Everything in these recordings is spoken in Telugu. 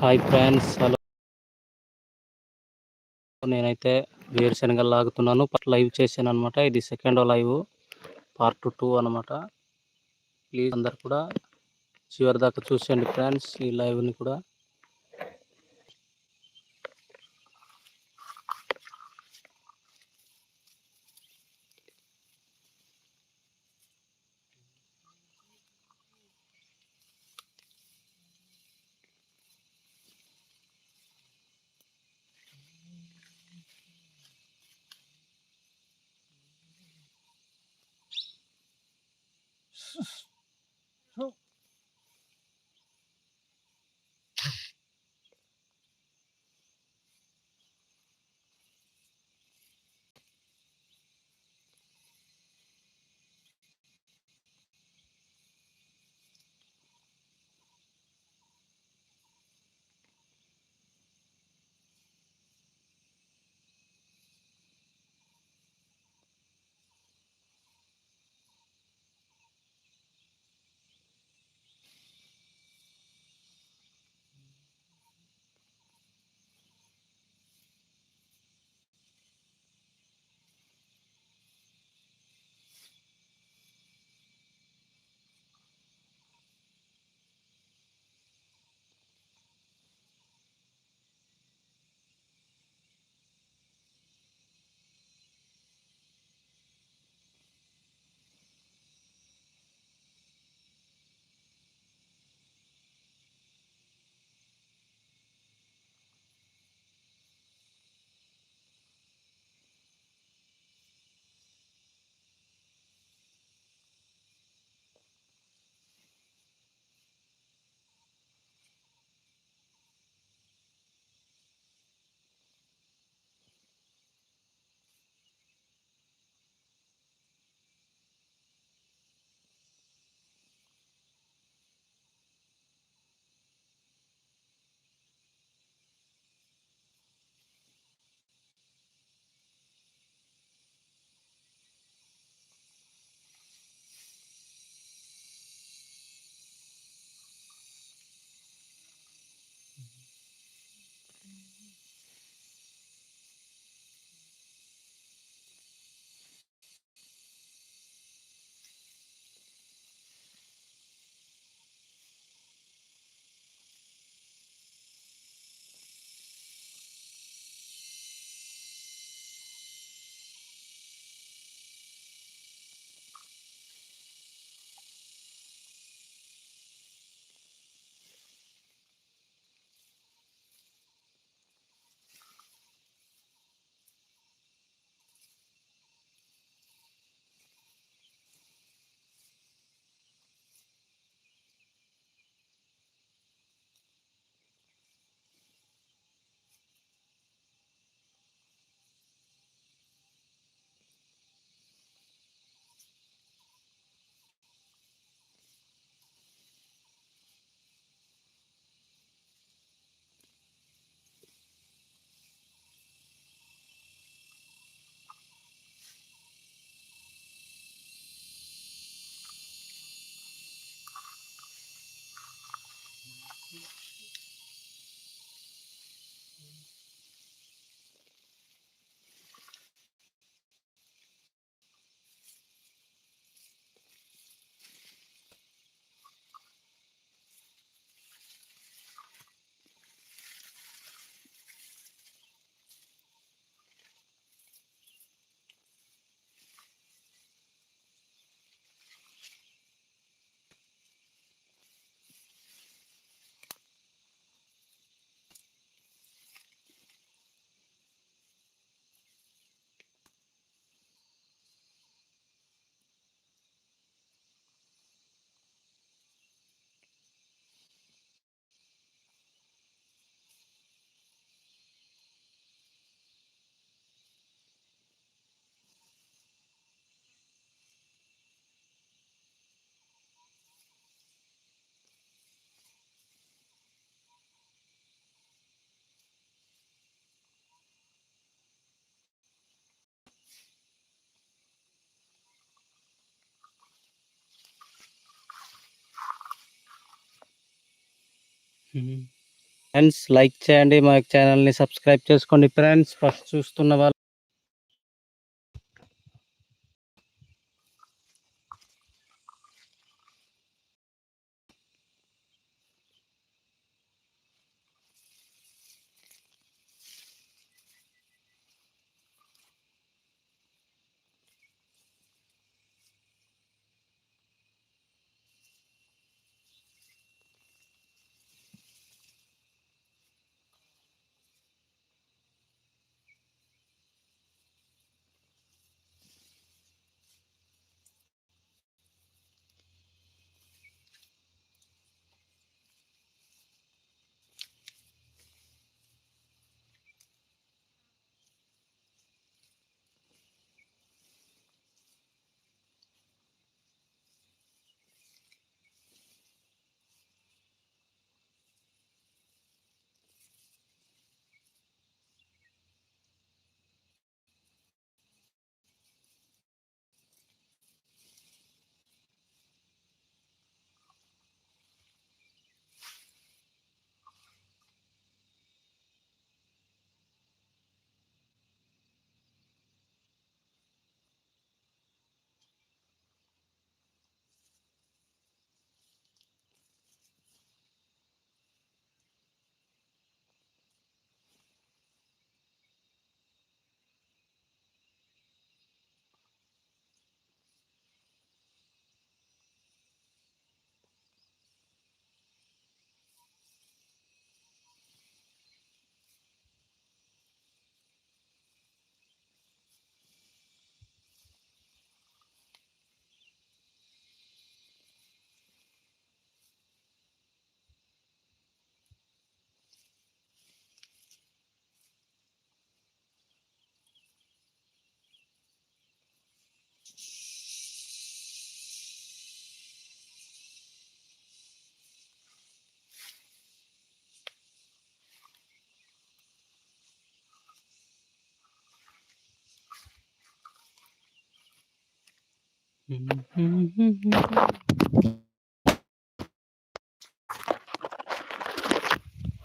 హాయ్ ఫ్రెండ్స్ హలో నేనైతే వేరుశనగ లాగుతున్నాను. లైవ్ చేశాను అనమాట ఇది సెకండ్ లైవ్ పార్ట్ టూ అనమాట ప్లీజ్ అందరు కూడా చివరి దాకా చూసేయండి ఫ్రెండ్స్ ఈ లైవ్ని కూడా. Mm-hmm. ఫ్రెండ్స్ లైక్ చేయండి మా ఛానల్ని సబ్స్క్రైబ్ చేసుకోండి. ఫ్రెండ్స్ ఫస్ట్ చూస్తున్న వాళ్ళు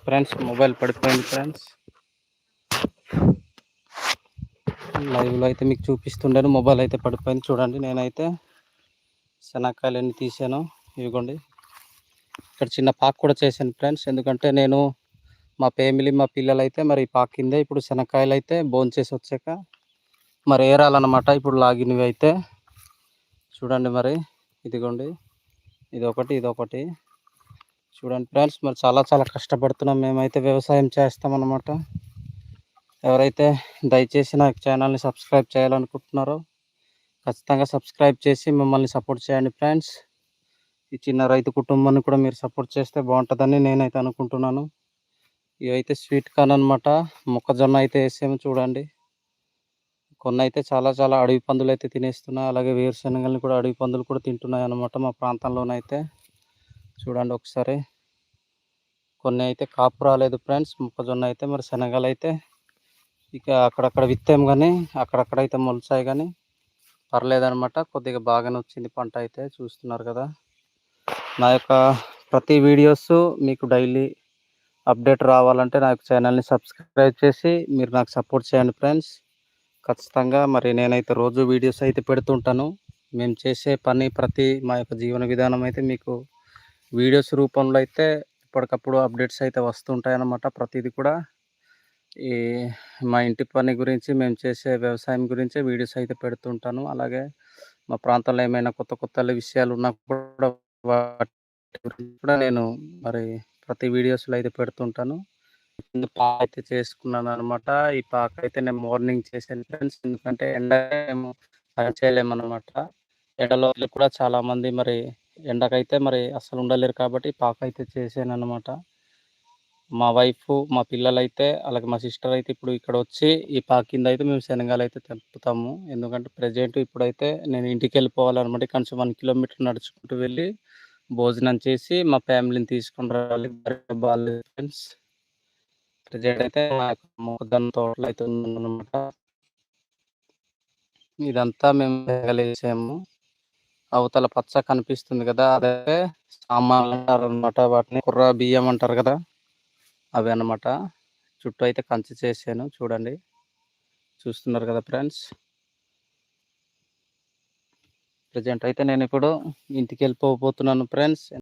ఫ్రెండ్స్ మొబైల్ పడిపోయింది ఫ్రెండ్స్. లైవ్లో అయితే మీకు చూపిస్తుండేను మొబైల్ అయితే పడిపోయింది. చూడండి నేనైతే శనక్కాయలన్నీ తీసాను. ఇదిగోండి ఇక్కడ చిన్న పాక్ కూడా చేశాను ఫ్రెండ్స్. ఎందుకంటే నేను మా ఫ్యామిలీ మా పిల్లలు అయితే మరి పాక్ కిందే ఇప్పుడు శనక్కాయలు అయితే చేసి వచ్చాక మరి ఏరాలన్నమాట. ఇప్పుడు లాగినవి అయితే చూడండి మరి ఇదిగోండి. ఇది ఒకటి ఇది ఒకటి చూడండి ఫ్రెండ్స్ మరి చాలా చాలా కష్టపడుతున్నాం. మేమైతే వ్యవసాయం చేస్తామన్నమాట. ఎవరైతే దయచేసి నా ఛానల్ని సబ్స్క్రైబ్ చేయాలనుకుంటున్నారో ఖచ్చితంగా సబ్స్క్రైబ్ చేసి మిమ్మల్ని సపోర్ట్ చేయండి ఫ్రెండ్స్. ఈ చిన్న రైతు కుటుంబాన్ని కూడా మీరు సపోర్ట్ చేస్తే బాగుంటుందని నేనైతే అనుకుంటున్నాను. ఇవైతే స్వీట్ కార్న్ అనమాట మొక్కజొన్న అయితే వేసేమో చూడండి. కొన్ని అయితే చాలా చాలా అడవి పందులు అయితే తినేస్తున్నాయి. అలాగే వేరుశనగల్ని కూడా అడవి పందులు కూడా తింటున్నాయి అన్నమాట మా ప్రాంతంలోనైతే. చూడండి ఒకసారి. కొన్ని అయితే కాపు రాలేదు ఫ్రెండ్స్. మొక్కజొన్న అయితే మరి శనగలు అయితే ఇక అక్కడక్కడ విత్తాం కానీ అక్కడక్కడ అయితే మొలిచాయి కానీ పర్లేదనమాట కొద్దిగా బాగానే వచ్చింది పంట అయితే చూస్తున్నారు కదా. నా యొక్క ప్రతి వీడియోస్ మీకు డైలీ అప్డేట్ రావాలంటే నా యొక్క ఛానల్ని సబ్స్క్రైబ్ చేసి మీరు నాకు సపోర్ట్ చేయండి ఫ్రెండ్స్. ఖచ్చితంగా మరి నేనైతే రోజు వీడియోస్ అయితే పెడుతుంటాను. మేము చేసే పని ప్రతి మా యొక్క జీవన విధానం అయితే మీకు వీడియోస్ రూపంలో అయితే ఎప్పటికప్పుడు అప్డేట్స్ అయితే వస్తుంటాయన్నమాట ప్రతిదీ కూడా. ఈ మా ఇంటి పని గురించి మేము చేసే వ్యవసాయం గురించి వీడియోస్ అయితే పెడుతుంటాను. అలాగే మా ప్రాంతంలో ఏమైనా కొత్త కొత్త విషయాలు ఉన్నా కూడా వాటి గురించి కూడా నేను మరి ప్రతి వీడియోస్లో అయితే పెడుతుంటాను. పాక అయితే చేసుకున్నాను అనమాట ఈ పాక అయితే నేను మార్నింగ్ చేశాను ఫ్రెండ్స్. ఎందుకంటే ఎండ మేము పని ఎండలో కూడా చాలామంది మరి ఎండకైతే మరి అసలు ఉండలేరు కాబట్టి పాక అయితే చేసాను అనమాట మా వైఫ్ మా పిల్లలు అయితే అలాగే మా సిస్టర్ అయితే ఇప్పుడు ఇక్కడ వచ్చి ఈ పాక కింద అయితే మేము శనగాలు అయితే తెంపుతాము. ఎందుకంటే ప్రజెంట్ ఇప్పుడైతే నేను ఇంటికి వెళ్ళిపోవాలన్నమాట కొంచెం వన్ కిలోమీటర్ నడుచుకుంటూ వెళ్ళి భోజనం చేసి మా ఫ్యామిలీని తీసుకుని రావాలి. ఫ్రెండ్స్ రిజల్ట్ అయితే మా మొక్కజొన్న తోటలు అయితే ఉందన్నమాట ఇదంతా మేము వేసాము అవతల పచ్చ కనిపిస్తుంది కదా అదే సామాన్లు అంటారు అనమాట వాటిని కుర్ర బియ్యం అంటారు కదా అవి అన్నమాట. చుట్టూ అయితే కంచె చేశాను చూడండి. చూస్తున్నారు కదా ఫ్రెండ్స్? ప్రజెంట్ అయితే నేను ఇప్పుడు ఇంటికి వెళ్ళిపోబోతున్నాను ఫ్రెండ్స్.